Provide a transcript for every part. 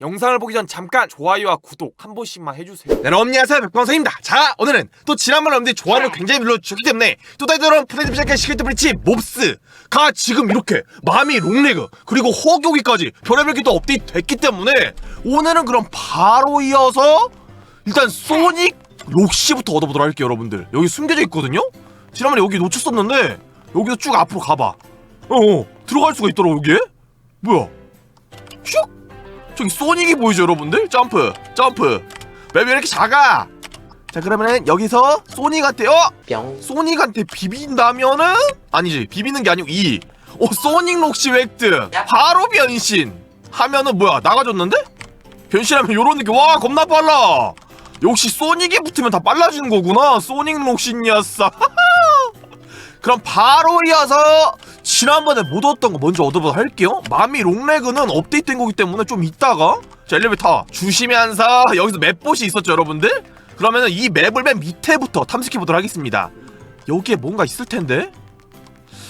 영상을 보기 전 잠깐 좋아요와 구독 한 번씩만 해주세요. 네, 여러분 안녕하세요. 백광성입니다. 자 오늘은 또 지난번 여러분들이 좋아요를 굉장히 눌러주셨기 때문에 또 다른 프레드 시작한 시크릿 브리치 몹스가 지금 이렇게 마미 롱레그 그리고 허교기까지 별의별 게 또 업데이트 됐기 때문에 오늘은 그럼 바로 이어서 일단 소닉 록시부터 얻어보도록 할게요 여러분들. 여기 숨겨져 있거든요? 지난번에 여기 놓쳤었는데 여기서 쭉 앞으로 가봐. 어 들어갈 수가 있더라고 여기에? 뭐야? 슉 저기 소닉이 보이죠 여러분들? 점프 점프. 맵이 왜 이렇게 작아? 자 그러면은 여기서 소닉한테 어? 뿅. 소닉한테 비빈다면은? 아니지 비비는 게 아니고 이. 어, 소닉 록시 획득. 바로 변신. 하면은 뭐야 나가졌는데? 변신하면 요런 느낌. 와 겁나 빨라. 역시 소닉이 붙으면 다 빨라지는 거구나 소닉 록시 녀석. 그럼 바로 이어서 지난번에 못 얻었던 거 먼저 얻어보도록 할게요. 마미 롱레그는 업데이트된 거기 때문에 좀 이따가. 자 엘리베이터 주시면서 여기서 맵봇이 있었죠 여러분들? 그러면은 이 맵을 맨 밑에부터 탐색해 보도록 하겠습니다. 여기에 뭔가 있을 텐데?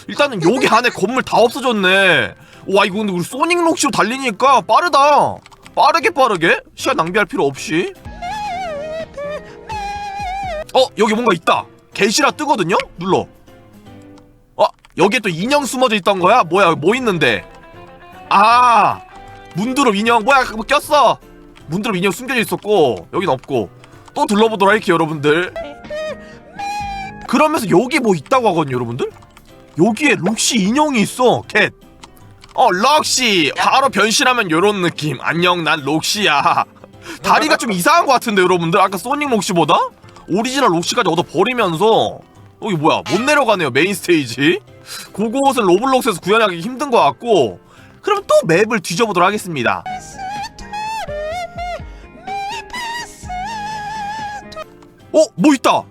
일단은 여기 안에 건물 다 없어졌네. 와 이거 근데 우리 소닉 록시로 달리니까 빠르다. 빠르게 빠르게. 시간 낭비할 필요 없이. 어 여기 뭔가 있다. 게시라 뜨거든요? 눌러. 어 여기에 또 인형 숨어져 있던 거야 뭐야 뭐 있는데 아 문드롭 인형 뭐야 그거 꼈어 문드롭 인형 숨겨져 있었고 여긴 없고 또 둘러보도록 할게요 여러분들 그러면서 여기 뭐 있다고 하거든요 여러분들 여기에 록시 인형이 있어 캣 어, 럭시! 바로 변신하면 요런 느낌. 안녕, 난 록시야. 다리가 좀 이상한 것 같은데, 여러분들? 아까 소닉 록시보다? 오리지널 록시까지 얻어버리면서, 여기 뭐야, 못 내려가네요, 메인 스테이지. 그곳은 로블록스에서 구현하기 힘든 것 같고, 그럼 또 맵을 뒤져보도록 하겠습니다. 어? 뭐 있다!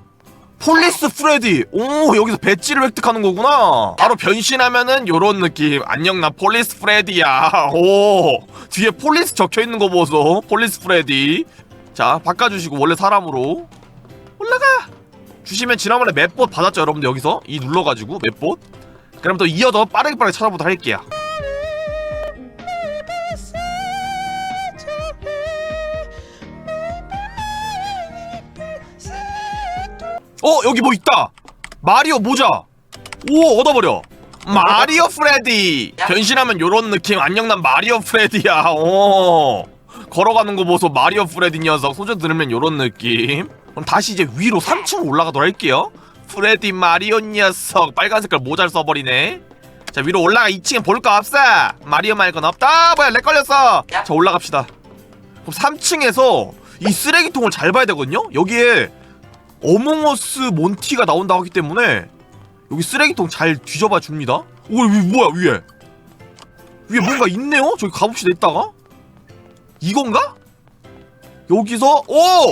폴리스 프레디. 오 여기서 배지를 획득하는 거구나. 바로 변신하면은 요런 느낌. 안녕 나 폴리스 프레디야. 오 뒤에 폴리스 적혀 있는 거 보소. 폴리스 프레디. 자 바꿔주시고 원래 사람으로 올라가. 주시면 지난번에 맵봇 받았죠 여러분들 여기서 이 눌러가지고 맵봇. 그럼 또 이어서 빠르게 빠르게 찾아보도록 할게요. 어 여기 뭐 있다. 마리오 모자. 오 얻어버려. 마리오 프레디. 변신하면 요런 느낌 안녕 난 마리오 프레디야. 오 걸어가는 거 보소 마리오 프레디 녀석. 소전 들으면 요런 느낌. 그럼 다시 이제 위로 3층 올라가도록 할게요 프레디 마리오 녀석 빨간 색깔 모자를 써버리네 자 위로 올라가 2층에 볼거 없어 마리오 말건 없다 뭐야 렉 걸렸어 자 올라갑시다 그럼 3층에서 이 쓰레기통을 잘 봐야 되거든요 여기에 어몽어스 몬티가 나온다고 하기 때문에 여기 쓰레기통 잘 뒤져봐 줍니다. 오, 위 뭐야 위에? 위에 뭔가 있네요. 저기 가봅시다 이따가. 이건가? 여기서 오!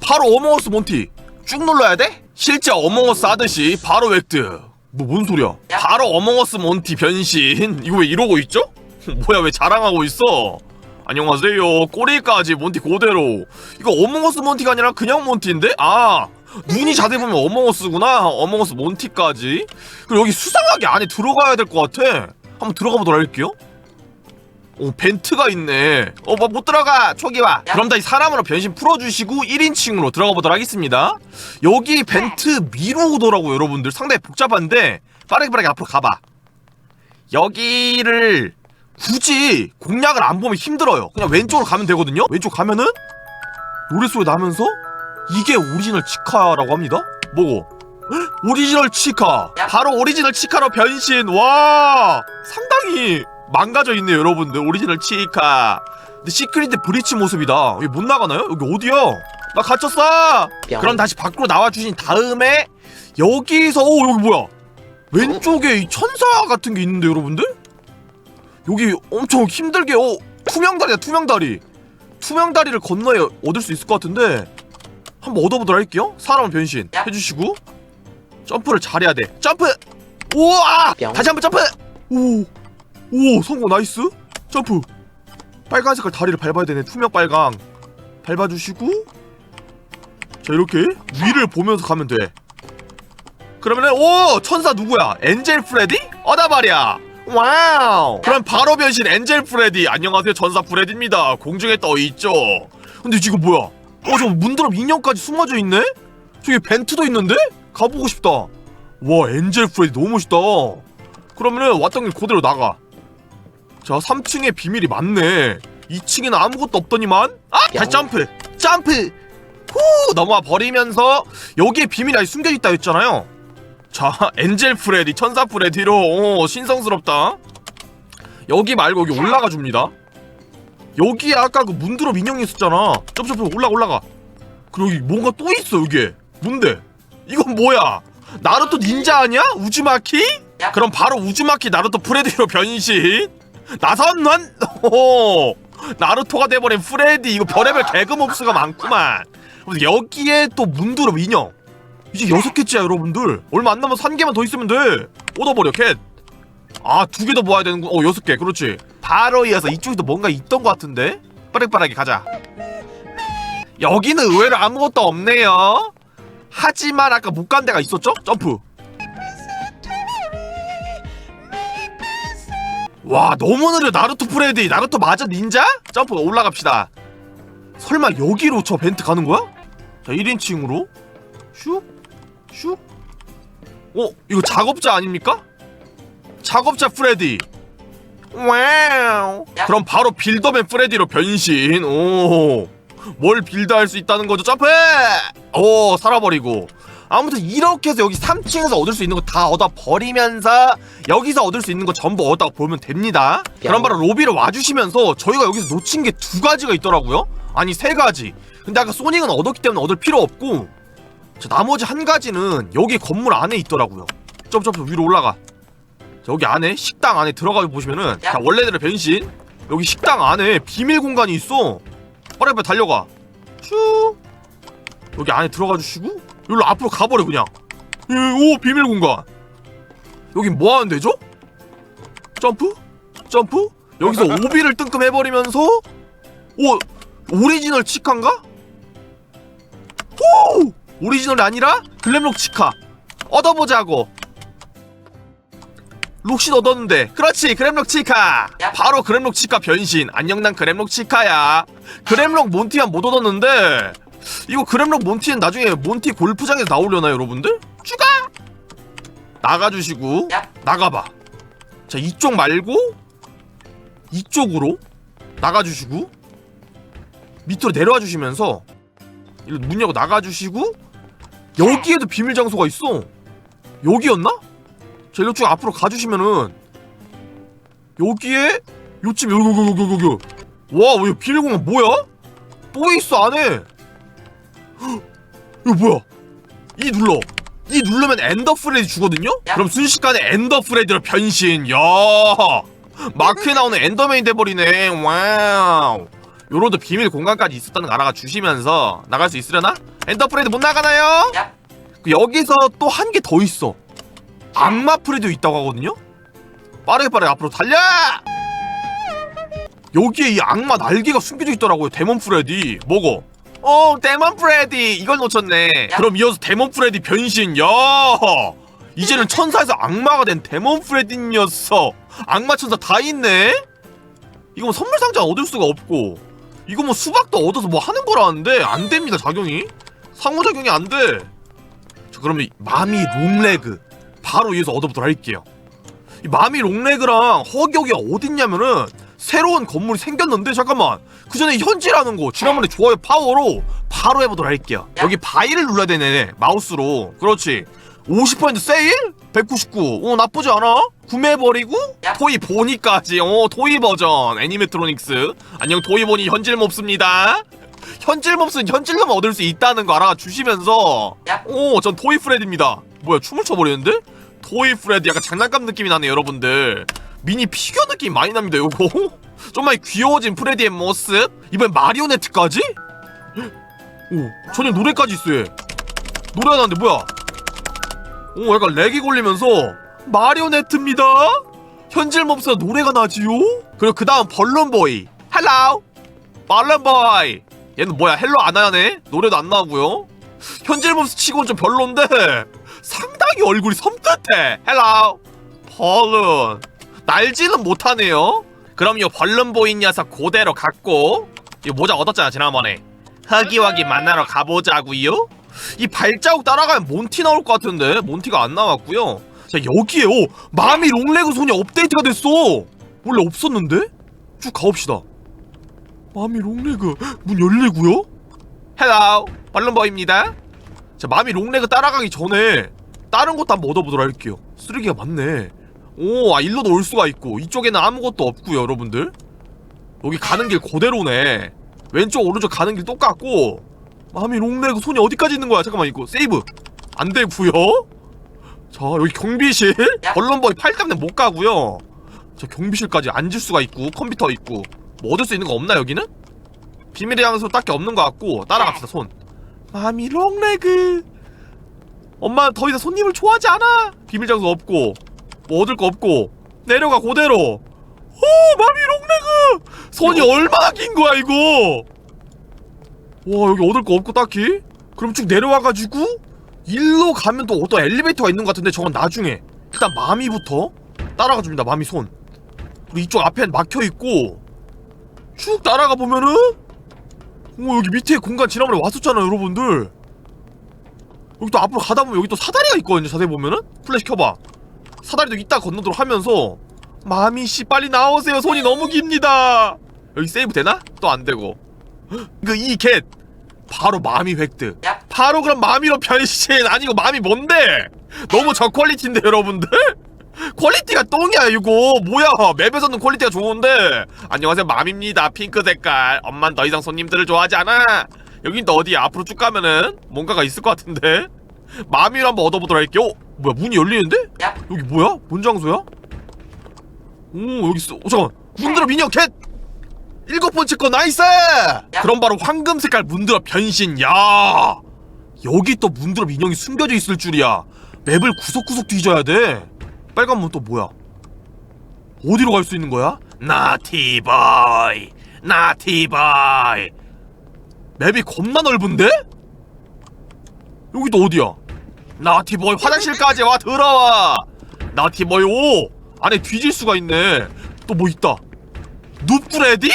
바로 어몽어스 몬티 쭉 눌러야 돼? 실제 어몽어스 하듯이 바로 획득. 뭐 뭔 소리야? 바로 어몽어스 몬티 변신. 이거 왜 이러고 있죠? 뭐야 왜 자랑하고 있어? 안녕하세요. 꼬리까지 몬티 그대로. 이거 어몽어스 몬티가 아니라 그냥 몬티인데? 아, 눈이 자세히 보면 어몽어스구나. 어몽어스 몬티까지. 그리고 여기 수상하게 안에 들어가야 될 것 같아. 한번 들어가 보도록 할게요. 오, 벤트가 있네. 어, 뭐못 들어가. 초기화. 그럼 다시 사람으로 변신 풀어주시고 1인칭으로 들어가 보도록 하겠습니다. 여기 벤트 위로 오더라고 여러분들. 상당히 복잡한데 빠르게 빠르게 앞으로 가봐. 여기를 굳이 공략을 안 보면 힘들어요. 그냥 왼쪽으로 가면 되거든요. 왼쪽 가면은 노래소리 나면서 이게 오리지널 치카라고 합니다. 뭐고? 헉, 오리지널 치카. 바로 오리지널 치카로 변신. 와 상당히 망가져 있네요, 여러분들. 오리지널 치카. 근데 시크릿 브리치 모습이다. 여기 못 나가나요? 여기 어디야? 나 갇혔어. 뿅. 그럼 다시 밖으로 나와 주신 다음에 여기서 오 여기 뭐야? 왼쪽에 이 천사 같은 게 있는데 여러분들? 여기 엄청 힘들게 어 투명다리다 투명다리 투명다리를 건너야 얻을 수 있을 것 같은데 한번 얻어보도록 할게요 사람 변신 해주시고 점프를 잘해야 돼 점프 우와 뿅. 다시 한번 점프 오 오 성공 나이스. 점프. 빨간 색깔 다리를 밟아야 되네. 투명 빨강. 밟아주시고. 자 이렇게 위를 보면서 가면 돼. 그러면은 오 천사 누구야? 엔젤 프레디? 어다 말이야. 와우. 그럼 바로 변신 엔젤 프레디. 안녕하세요. 전사 프레디입니다. 공중에 떠있죠. 근데 지금 뭐야? 어저 문드럼 인형까지 숨어져 있네? 저기 벤트도 있는데? 가보고 싶다. 와 엔젤 프레디 너무 멋있다. 그러면은 왔던 길 그대로 나가 자 3층에 비밀이 많네. 2층에는 아무것도 없더니만. 아 다시 점프 점프! 후! 넘어와 버리면서 여기에 비밀이 아직 숨겨있다 했잖아요. 자 엔젤 프레디 천사 프레디로 오, 신성스럽다. 여기 말고 여기 올라가 줍니다. 여기에 아까 그 문드럽 인형이 있었잖아. 점점점 올라가 올라가. 그리고 여기 뭔가 또 있어 여기에. 뭔데? 이건 뭐야? 나루토 닌자 아니야? 우즈마키? 그럼 바로 우즈마키 나루토 프레디로 변신 나선넌 오 나루토가 돼버린 프레디. 이거 별의별 개그 몹스가 많구만. 여기에 또 문드럽 인형. 이제 여섯 개째야 여러분들. 얼마 안 남아서 한 개만 더 있으면 돼. 얻어버려 캣아두 개 더 모아야 되는군 어 여섯 개. 그렇지. 바로 이어서 이쪽에도 뭔가 있던 것 같은데? 빠르빠르게 가자. 여기는 의외로 아무것도 없네요. 하지만 아까 못 간 데가 있었죠? 점프 와 너무 느려 나루토 프레디 나루토 맞아 닌자? 점프 올라갑시다 설마 여기로 저 벤트 가는 거야? 자 1인칭으로 슉 슉. 어 이거 작업자 아닙니까? 작업자 프레디. 와우. 그럼 바로 빌더맨 프레디로 변신. 오. 뭘 빌드할 수 있다는 거죠? 점프! 오 살아버리고. 아무튼 이렇게 해서 여기 3층에서 얻을 수 있는 거 다 얻어 버리면서 여기서 얻을 수 있는 거 전부 얻다 보면 됩니다. 그럼 바로 로비로 와주시면서 저희가 여기서 놓친 게 두 가지가 있더라고요. 아니 세 가지. 근데 아까 소닉은 얻었기 때문에 얻을 필요 없고 자, 나머지 한 가지는 여기 건물 안에 있더라고요. 점점점 위로 올라가. 자, 여기 안에 식당 안에 들어가 보시면은 자, 원래대로 변신. 여기 식당 안에 비밀 공간이 있어. 빨리 빨리 달려가. 슈. 여기 안에 들어가 주시고 여기로 앞으로 가버려 그냥. 예, 오 비밀 공간. 여기 뭐 하는 데죠? 점프? 점프? 여기서 오비를 뜬금 해버리면서 오 오리지널 치카인가? 오! 오리지널이 아니라 글램록 치카 얻어보자고 록신 얻었는데 그렇지 그램록 치카 바로 그램록 치카 변신 안녕 난 그램록 치카야 그램록 몬티만 못 얻었는데 이거 그램록 몬티는 나중에 몬티 골프장에서 나오려나 여러분들? 추가 나가주시고 나가봐 자 이쪽 말고 이쪽으로 나가주시고 밑으로 내려와 주시면서 문 열고 나가주시고 여기에도 비밀 장소가 있어 여기였나? 자 이쪽 앞으로 가주시면은 여기에 요집 여기 여기 여기 여기 여기 와왜 비밀 공간 뭐야? 또 있어 안에 헉, 이거 뭐야 이 눌러 이 누르면 엔더 프레디 주거든요? 그럼 순식간에 엔더 프레디로 변신 야 마크에 나오는 엔더맨이 돼버리네 와우 요로도 비밀 공간까지 있었다는 거 알아가 주시면서 나갈 수 있으려나? 엔더 프레드 못 나가나요? 그 여기서 또 한 개 더 있어. 악마 프레드 있다고 하거든요? 빠르게 빠르게 앞으로 달려! 여기에 이 악마 날개가 숨겨져 있더라고요. 데몬 프레디. 먹어. 어, 데몬 프레디. 이걸 놓쳤네. 그럼 이어서 데몬 프레디 변신. 야! 이제는 천사에서 악마가 된 데몬 프레디 녀석. 악마 천사 다 있네? 이거 뭐 선물 상자 얻을 수가 없고 이거 뭐 수박도 얻어서 뭐 하는 거라는데 안 됩니다 작용이 상호작용이 안 돼. 자 그러면 이 마미 롱레그 바로 위에서 얻어보도록 할게요. 이 마미 롱레그랑 허기허기가 어딨냐면은 새로운 건물이 생겼는데 잠깐만 그 전에 현지라는 거 지난번에 좋아요 파워로 바로 해보도록 할게요. 여기 바이를 눌러야 되네 마우스로 그렇지 50% 세일? 199. 어 나쁘지 않아? 구매해버리고 토이 보니까지. 어 토이 버전 애니메트로닉스. 안녕 토이 보니 현질 몹습니다. 현질 몹은 현질로만 얻을 수 있다는 거 알아가 주시면서 오 전 토이 프레드입니다. 뭐야 춤을 춰버리는데? 토이 프레드 약간 장난감 느낌이 나네 여러분들. 미니 피규어 느낌 많이 납니다 요거. 좀만 귀여워진 프레디의 모습. 이번엔 마리오네트까지? 오 전에 노래까지 있어 얘. 노래가 나는데 뭐야? 오 약간 렉이 걸리면서 마리오네트입니다. 현질 몹스가 노래가 나지요? 그리고 그 다음 벌룬보이. 헬로! 벌룬보이! 얘는 뭐야? 헬로 안 하네? 노래도 안 나오고요. 현질 몹스 치고는 좀 별론데 상당히 얼굴이 섬뜩해. 헬로! 벌룬 날지는 못하네요. 그럼 요 벌름 보인 녀석 그대로 갖고 이 모자 얻었잖아 지난번에. 허기와기 만나러 가보자구요? 이 발자국 따라가면 몬티 나올 것 같은데 몬티가 안 나왔고요. 자 여기에 오 마미 롱레그 손이 업데이트가 됐어. 원래 없었는데? 쭉 가봅시다. 마미 롱레그 문 열리고요? 헬로 벌름보입니다. 자 마미 롱레그 따라가기 전에 다른 것도 한번 얻어보도록 할게요. 쓰레기가 많네 오, 아, 일로도 올 수가 있고, 이쪽에는 아무것도 없고요 여러분들. 여기 가는 길 그대로네. 왼쪽, 오른쪽 가는 길 똑같고, 마미 롱레그 손이 어디까지 있는 거야? 잠깐만, 이거, 세이브. 안 되고요 자, 여기 경비실. 벌런버이 팔 때문에 못 가고요 자, 경비실까지 앉을 수가 있고, 컴퓨터 있고. 뭐 얻을 수 있는 거 없나, 여기는? 비밀의 장소 딱히 없는 것 같고, 따라갑시다, 손. 마미 롱레그. 엄마는 더 이상 손님을 좋아하지 않아. 비밀 장소 없고, 뭐 얻을 거 없고 내려가 그대로. 오 마미 롱레그! 손이 얼마나 긴 거야 이거? 와 여기 얻을 거 없고 딱히? 그럼 쭉 내려와가지고 일로 가면 또 어떤 엘리베이터가 있는 것 같은데 저건 나중에. 일단 마미부터 따라가 줍니다 마미 손. 그리고 이쪽 앞엔 막혀있고 쭉 따라가 보면은 오 여기 밑에 공간 지난번에 왔었잖아요 여러분들. 여기 또 앞으로 가다 보면 여기 또 사다리가 있거든요 자세히 보면은. 플래시 켜봐 사다리도 이따 건너도록 하면서 마미 씨 빨리 나오세요. 손이 너무 깁니다. 여기 세이브 되나? 또 안되고. 그이 겟. 바로 마미 획득. 바로 그럼 마미로 변신 아니 이거 마미 뭔데? 너무 저퀄리티인데 여러분들? 퀄리티가 똥이야 이거. 뭐야? 맵에서는 퀄리티가 좋은데. 안녕하세요. 마미입니다. 핑크 색깔. 엄만 더 이상 손님들을 좋아하지 않아. 여긴 또 어디야? 앞으로 쭉 가면은 뭔가가 있을 것 같은데? 마미를 한번 얻어보도록 할게요. 어, 뭐야 문이 열리는데? 여기 뭐야? 뭔 장소야? 오 여기 있어 어, 잠깐만 문드럽 인형 캣 일곱 번째 거 나이스 그럼 바로 황금 색깔 문드럽 변신 야 여기 또 문드럽 인형이 숨겨져 있을 줄이야 맵을 구석구석 뒤져야 돼 빨간 문 또 뭐야 어디로 갈 수 있는 거야? 나티보이 나티보이 맵이 겁나 넓은데? 여기 또 어디야? 나티보이 화장실까지 와 들어와. 나티보이 오! 안에 뒤질 수가 있네. 또 뭐 있다? 누프레디?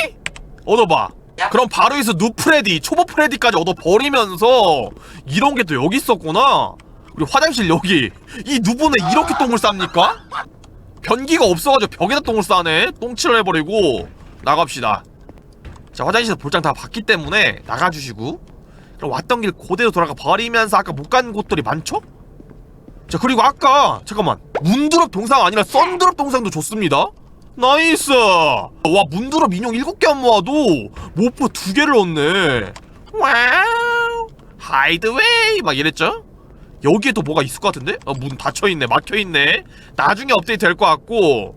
얻어봐. 그럼 바로 여기서 누프레디 초보 프레디까지 얻어버리면서 이런 게 또 여기 있었구나. 그리고 화장실 여기. 이 누브는 이렇게 똥을 쌉니까? 변기가 없어가지고 벽에다 똥을 싸네. 똥칠을 해버리고 나갑시다. 자 화장실에서 볼장 다 봤기 때문에 나가주시고. 그럼 왔던 길 그대로 돌아가 버리면서 아까 못 간 곳들이 많죠? 자 그리고 아까 잠깐만. 문드럽 동상 아니라 썬드럽 동상도 좋습니다. 나이스! 와 문드럽 인형 7개 안 모아도 모프 2개를 얻네. 와우! 하이드웨이! 막 이랬죠? 여기에 또 뭐가 있을 것 같은데? 어, 문 닫혀있네 막혀있네. 나중에 업데이트 될 것 같고.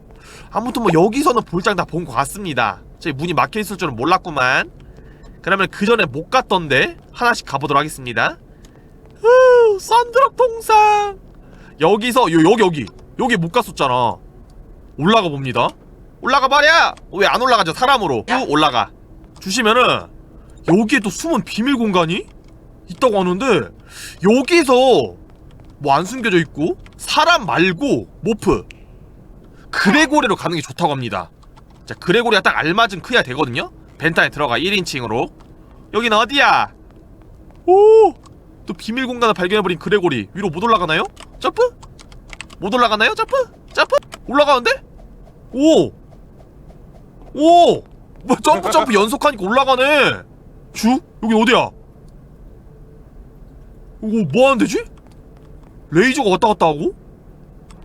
아무튼 뭐 여기서는 볼장 다 본 것 같습니다. 저기 문이 막혀있을 줄은 몰랐구만. 그러면 그 전에 못 갔던데 하나씩 가보도록 하겠습니다. 후 썬드럽 동상 여기서 요 여기 여기. 여기 못 갔었잖아 올라가 봅니다. 올라가 말이야! 왜 안 올라가죠 사람으로. 쭉 올라가. 주시면은 여기에 또 숨은 비밀 공간이 있다고 하는데 여기서 뭐 안 숨겨져 있고 사람 말고 모프. 그레고리로 가는 게 좋다고 합니다. 자 그레고리가 딱 알맞은 크기가 되거든요? 벤타에 들어가 1인칭으로. 여긴 어디야? 오! 또 비밀 공간을 발견해버린 그레고리. 위로 못 올라가나요? 점프? 못 올라가나요? 점프? 점프? 올라가는데? 오! 오! 뭐 점프 점프 연속하니까 올라가네 주? 여기 어디야? 이거 뭐 하는 데지? 레이저가 왔다 갔다 하고?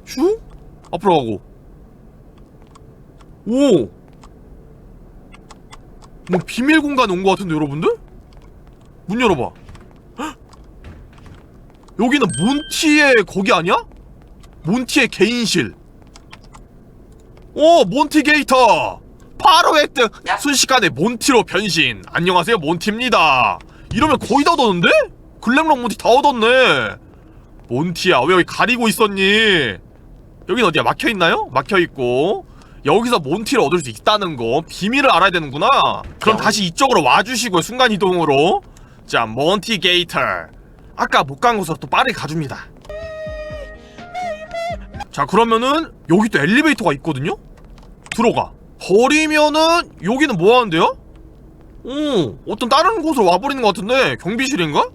주? 앞으로 가고 오! 뭐 비밀 공간에 온것 같은데 여러분들? 문 열어봐 헉! 여기는 몬티의 거기 아니야? 몬티의 개인실. 오 몬티 게이터. 바로 획득. 순식간에 몬티로 변신. 안녕하세요 몬티입니다. 이러면 거의 다 얻었는데? 글램록 몬티 다 얻었네. 몬티야 왜 여기 가리고 있었니? 여긴 어디야? 막혀있나요? 막혀있고. 여기서 몬티를 얻을 수 있다는 거 비밀을 알아야 되는구나. 그럼 다시 이쪽으로 와주시고요 순간이동으로. 자 몬티 게이터 아까 못 간 곳으로 또 빠르게 가줍니다 자 그러면은 여기 또 엘리베이터가 있거든요? 들어가 버리면은 여기는 뭐 하는데요? 오 어떤 다른 곳으로 와버리는 것 같은데 경비실인가?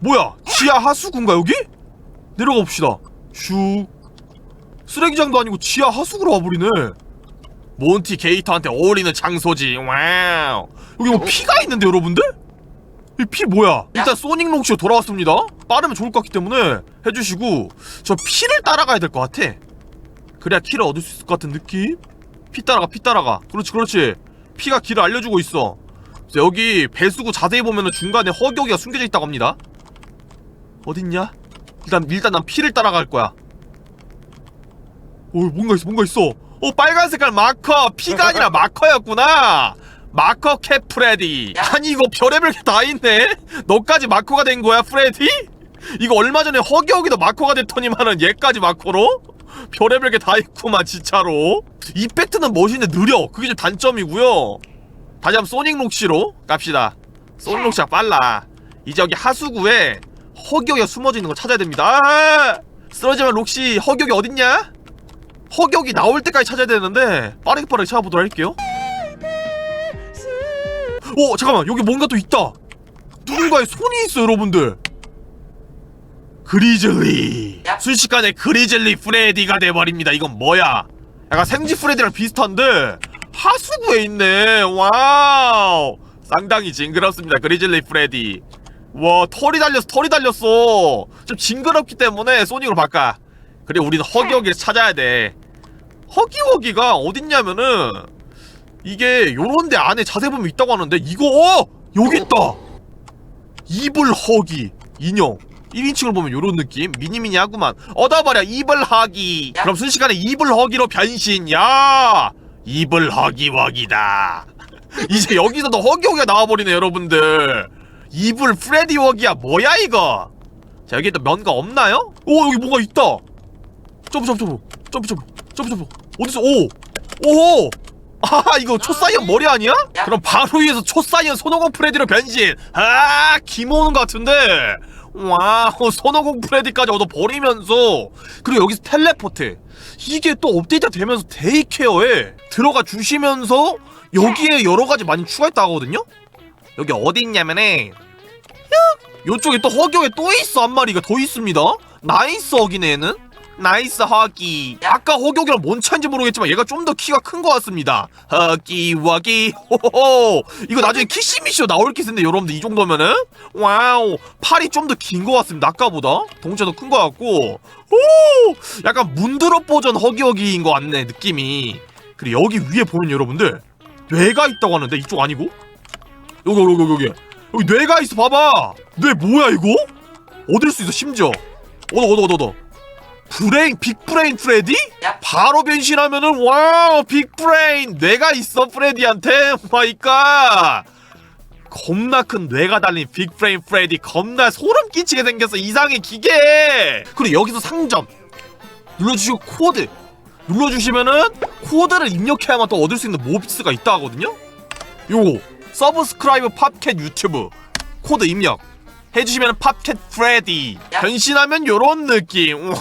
뭐야 지하 하수구인가 여기? 내려가 봅시다 슉 쓰레기장도 아니고 지하 하수구로 와버리네 몬티 게이터한테 어울리는 장소지 와우 여기 뭐 피가 있는데 여러분들? 이피 뭐야? 일단 소닉 롱쇼 돌아왔습니다. 빠르면 좋을 것 같기 때문에 해주시고 저 피를 따라가야 될 것 같아. 그래야 키를 얻을 수 있을 것 같은 느낌? 피 따라가 피 따라가. 그렇지 그렇지. 피가 길을 알려주고 있어. 여기 배수구 자세히 보면은 중간에 허격이가 숨겨져 있다고 합니다. 어딨냐? 일단 일단 난 피를 따라갈 거야. 오 뭔가 있어 뭔가 있어. 어 빨간 색깔 마커. 피가 아니라 마커였구나 마커 캡 프레디. 아니 이거 별의별 게 다 있네. 너까지 마커가 된 거야 프레디? 이거 얼마 전에 허기허기도 마커가 됐더니만은 얘까지 마커로? 별의별 게 다 있구만 진짜로. 이펙트는 멋있는데 느려. 그게 좀 단점이고요. 다시 한번 소닉 록시로 갑시다. 소닉 록시가 빨라. 이제 여기 하수구에 허기허기가 숨어져 있는 걸 찾아야 됩니다. 아! 쓰러지면 록시 허기허기 어딨냐? 허격이 나올 때까지 찾아야 되는데 빠르게 빠르게 찾아보도록 할게요 오 잠깐만 여기 뭔가 또 있다. 누군가의 손이 있어 여러분들. 그리즐리. 순식간에 그리즐리 프레디가 돼버립니다. 이건 뭐야? 약간 생지 프레디랑 비슷한데 하수구에 있네. 와우. 상당히 징그럽습니다 그리즐리 프레디. 와 털이 달렸어 털이 달렸어. 좀 징그럽기 때문에 소닉으로 바꿔. 그래 우리는 허기허기를 찾아야 돼. 허기허기가 어딨냐면은 이게 요런데 안에 자세히 보면 있다고 하는데 이거 어! 여기 있다! 이불 허기 인형. 1인칭을 보면 요런 느낌? 미니미니 하구만. 얻어버려 이불 허기. 그럼 순식간에 이불 허기로 변신. 야! 이불 허기 웍이다. 이제 여기서도 허기 허기가 나와버리네 여러분들. 이불 프레디 웍이야. 뭐야 이거? 자 여기 또 면가 없나요? 오 여기 뭐가 있다. 점프 점프 점프. 점프 점프. 점프 점프. 어디서 오! 오호 아 이거 초사이언 머리 아니야? 그럼 바로 위에서 초사이언 손오공 프레디로 변신. 아 기모는 것 같은데. 와우 손오공 프레디까지 얻어 버리면서. 그리고 여기서 텔레포트. 이게 또 업데이트 되면서 데이케어에 들어가 주시면서 여기에 여러 가지 많이 추가했다 하거든요? 여기 어디 있냐면은 요쪽에 또 허경에 또 있어 한 마리가 더 있습니다. 나이스 허기네는 나이스 허기. 아까 허경이랑 뭔 차인지 모르겠지만 얘가 좀 더 키가 큰 것 같습니다. 허기 워기 호호호 이거 나중에 키시미쇼 나올 기세인데 여러분들 이 정도면은? 와우. 팔이 좀 더 긴 것 같습니다 아까보다. 덩치도 큰 것 같고. 오! 약간 문드럽 버전 허기허기인 것 같네 느낌이. 그리고 여기 위에 보면 여러분들 뇌가 있다고 하는데? 이쪽 아니고? 여기 여기 여기 여기. 여기 뇌가 있어 봐봐. 뇌 뭐야 이거? 얻을 수 있어 심지어. 얻어 얻어 얻어 얻어 브레인 빅브레인 프레디? 바로 변신하면은 와우 빅브레인! 뇌가 있어 프레디한테? 마이갓! 겁나 큰 뇌가 달린 빅브레인 프레디 겁나 소름 끼치게 생겼어 이상해 기계! 그리고 여기서 상점. 눌러주시고 코드. 눌러주시면은 코드를 입력해야만 또 얻을 수 있는 몹스가 있다 하거든요? 요거. 서브스크라이브 팝캣 유튜브. 코드 입력 해주시면 팝캣 프레디. 변신하면 요런 느낌.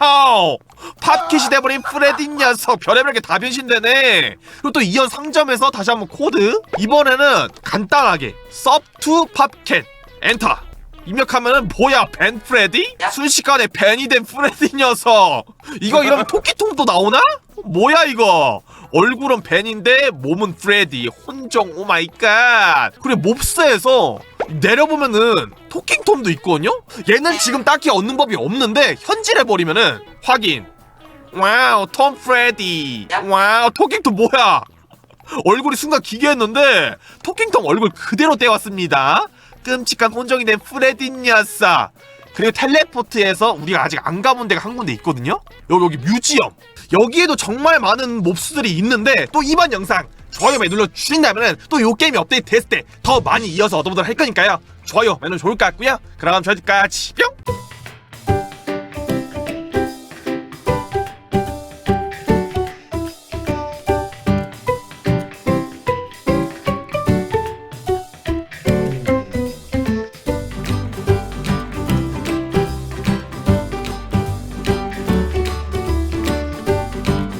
와우. 팝캣이 돼버린 프레디 녀석. 별의별 게 다 변신되네. 그리고 또 이연 상점에서 다시 한번 코드. 이번에는 간단하게 섭투 팝캣. 엔터. 입력하면은 뭐야 벤 프레디? 순식간에 벤이 된 프레디 녀석. 이거 이러면 토끼통도 나오나? 뭐야 이거 얼굴은 벤인데 몸은 프레디. 혼종 오마이갓. 그리고 몹스에서 내려보면은 토킹톰도 있거든요? 얘는 지금 딱히 얻는 법이 없는데 현질해버리면은 확인. 와우 톰 프레디. 와우 토킹톰 뭐야? 얼굴이 순간 기괴했는데 토킹톰 얼굴 그대로 떼왔습니다. 끔찍한 혼종이 된 프레디 녀석 그리고 텔레포트에서 우리가 아직 안 가본 데가 한 군데 있거든요? 여기 여기 뮤지엄. 여기에도 정말 많은 몹스들이 있는데 또 이번 영상 좋아요 많이 눌러 주신다면 또요 게임이 업데이트 됐을 때 더 많이 이어서 얻어보도록 할 거니까요. 좋아요 많이 좋을 것 같고요. 그럼 저기까지 뿅